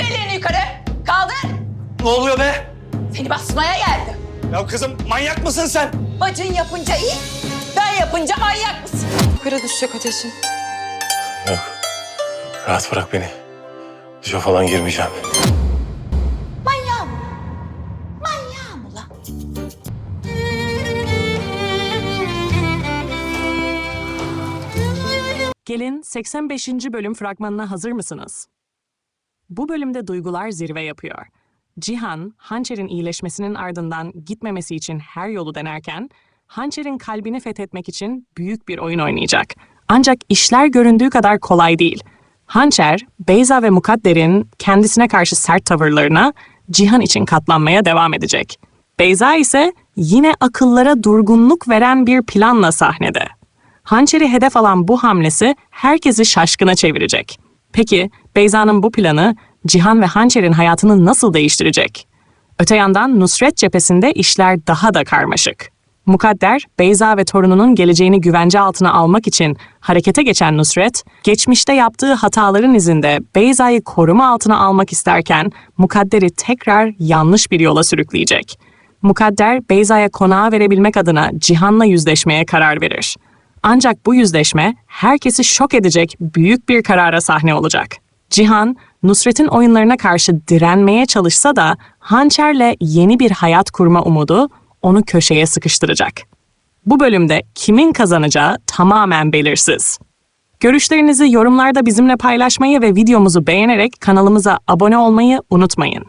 Kaldır ellerini yukarı. Kaldır. Ne oluyor be? Seni basmaya geldim. Ya kızım manyak mısın sen? Bacın yapınca iyi, ben yapınca manyak mısın? Yukarı düşecek ateşin. Yok. Rahat bırak beni. Duşa falan girmeyeceğim. Manyağım. Manyağım ulan. Gelin 85. bölüm fragmanına hazır mısınız? Bu bölümde duygular zirve yapıyor. Cihan, Hançer'in iyileşmesinin ardından gitmemesi için her yolu denerken, Hançer'in kalbini fethetmek için büyük bir oyun oynayacak. Ancak işler göründüğü kadar kolay değil. Hançer, Beyza ve Mukadder'in kendisine karşı sert tavırlarına Cihan için katlanmaya devam edecek. Beyza ise yine akıllara durgunluk veren bir planla sahnede. Hançeri hedef alan bu hamlesi herkesi şaşkına çevirecek. Peki Beyza'nın bu planı Cihan ve Hançer'in hayatını nasıl değiştirecek? Öte yandan Nusret cephesinde işler daha da karmaşık. Mukadder, Beyza ve torununun geleceğini güvence altına almak için harekete geçen Nusret, geçmişte yaptığı hataların izinde Beyza'yı koruma altına almak isterken Mukadder'i tekrar yanlış bir yola sürükleyecek. Mukadder, Beyza'ya konağı verebilmek adına Cihan'la yüzleşmeye karar verir. Ancak bu yüzleşme herkesi şok edecek büyük bir karara sahne olacak. Cihan, Nusret'in oyunlarına karşı direnmeye çalışsa da hançerle yeni bir hayat kurma umudu onu köşeye sıkıştıracak. Bu bölümde kimin kazanacağı tamamen belirsiz. Görüşlerinizi yorumlarda bizimle paylaşmayı ve videomuzu beğenerek kanalımıza abone olmayı unutmayın.